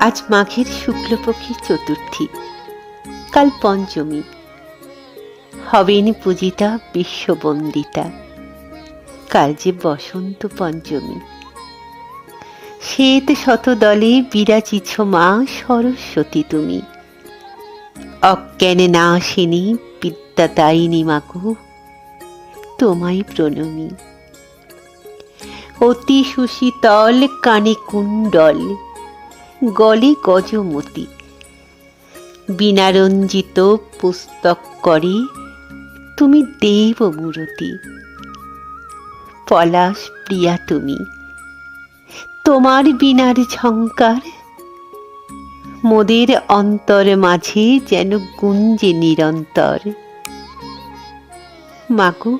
আজ মাঘের শুক্লপক্ষী চতুর্থী। কাল পঞ্চমী। হবেন পূজিতা বিশ্ববন্দিতা। কাল যে বসন্ত পঞ্চমী। শ্বেত শত শতদলে বিরাজিছ মা সরস্বতী তুমি। অজ্ঞানে না আসেনি বিদ্যাদায়িনী মাগো তোমায় প্রণমী। অতি সুশীতল কানে কুণ্ডল গলে গজমতি। বিনারঞ্জিত পুস্তক করে তুমি দেব মূরতি পলাশ প্রিয়া তুমি, তোমার বিনার ঝঙ্কার। মোদের অন্তর মাঝে যেন গুঞ্জে নিরন্তর। মাগো,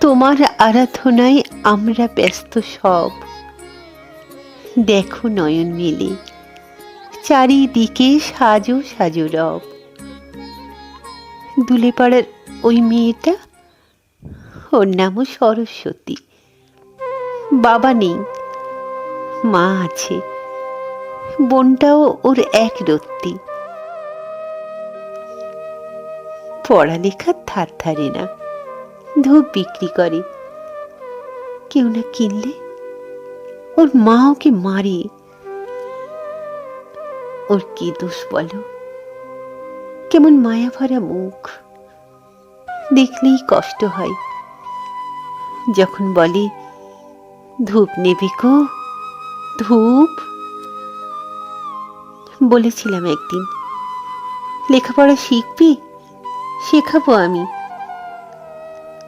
তোমার আরাধনায় আমরা ব্যস্ত সব। দেখো নয়ন মেলে। চারিদিকে সাজো সাজো রব। দুলে পাড়ার ওই মেয়েটা, ওর নামও সরস্বতী। বাবা নেই, মা আছে। বোনটাও ওর এক রত্তি। পড়ালেখার ধার ধারে না, ধূপ বিক্রি করে। কেউ না কিনলে ওর মা ওকে মারে ওর কি দোষ বলো কেমন মায়া ভরা মুখ দেখলেই কষ্ট হয় যখন বলে ধূপ নেবে কো ধূপ বলেছিলাম একদিন, লেখাপড়া শিখবি? শেখাবো আমি।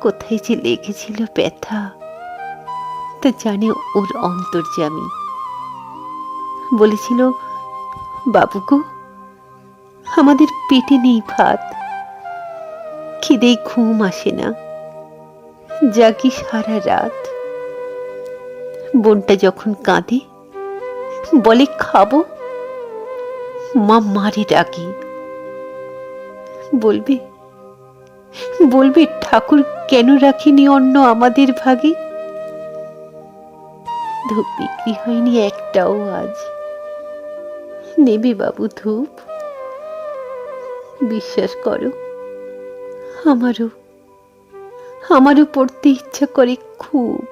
কোথায় যে লেগেছিল ব্যথা। তা জানে ওর অন্তর অন্তর্যামী বলেছিল, বাবু গো, আমাদের পেটে নেই ভাত। খিদে ঘুম আসে না। জাগি সারা রাত। বোনটা যখন কাঁদে, বলে, খাব। মা মারে ডাকি। বলবে বলবে, ঠাকুর কেন রাখিনি অন্য আমাদের ভাগে? ধূপ বিক্রি হয়নি একটাও আজ। নেবে বাবু ধূপ। বিশ্বাস করো, আমারও আমারও পড়তে ইচ্ছা করে খুব।